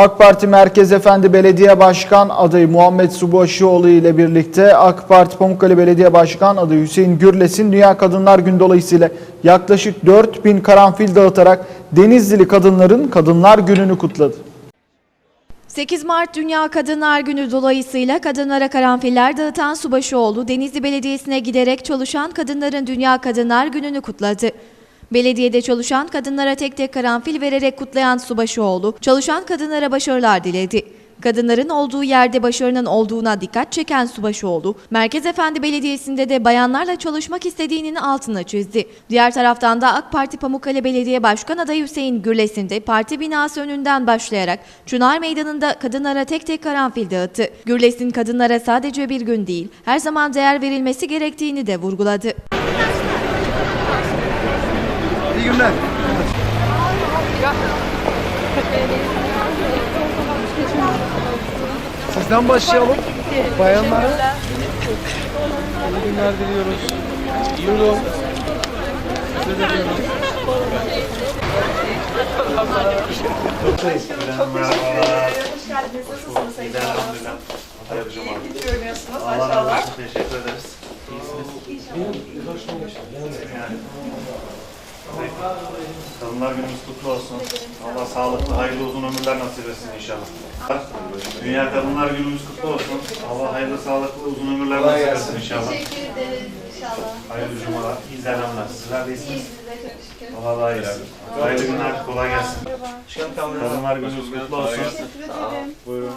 AK Parti Merkez Efendi Belediye Başkan adayı Muhammed Subaşıoğlu ile birlikte AK Parti Pamukkale Belediye Başkan adayı Hüseyin Gürles'in Dünya Kadınlar Günü dolayısıyla yaklaşık 4000 karanfil dağıtarak Denizlili kadınların Kadınlar Günü'nü kutladı. 8 Mart Dünya Kadınlar Günü dolayısıyla kadınlara karanfiller dağıtan Subaşıoğlu, Denizli Belediyesi'ne giderek çalışan kadınların Dünya Kadınlar Günü'nü kutladı. Belediyede çalışan kadınlara tek tek karanfil vererek kutlayan Subaşıoğlu, çalışan kadınlara başarılar diledi. Kadınların olduğu yerde başarının olduğuna dikkat çeken Subaşıoğlu, Merkez Efendi Belediyesi'nde de bayanlarla çalışmak istediğinin altına çizdi. Diğer taraftan da AK Parti Pamukkale Belediye Başkan adayı Hüseyin Gürles'in de parti binası önünden başlayarak Çınar Meydanı'nda kadınlara tek tek karanfil dağıttı. Gürles'in kadınlara sadece bir gün değil, her zaman değer verilmesi gerektiğini de vurguladı. İyi günler. Sizden başlayalım. Bayanlara. İyi günler diliyoruz. Buyurun. Size de diliyoruz. Allah razı olsun. Teşekkür ederiz. Kadınlar günümüz kutlu olsun. Allah sağlıklı, hayırlı uzun ömürler nasip etsin inşallah. Dünya Kadınlar günümüz kutlu olsun. Allah hayırlı, sağlıklı, uzun ömürler nasip etsin inşallah. Teşekkür ederiz inşallah. Hayırlı cumalar, iyi selamlar. Sizler de iyisiniz. İyi. Allah daha iyisin. Hayırlı günler, kolay gelsin. Kadınlar günümüz kutlu olsun. Teşekkür ederim. Buyurun.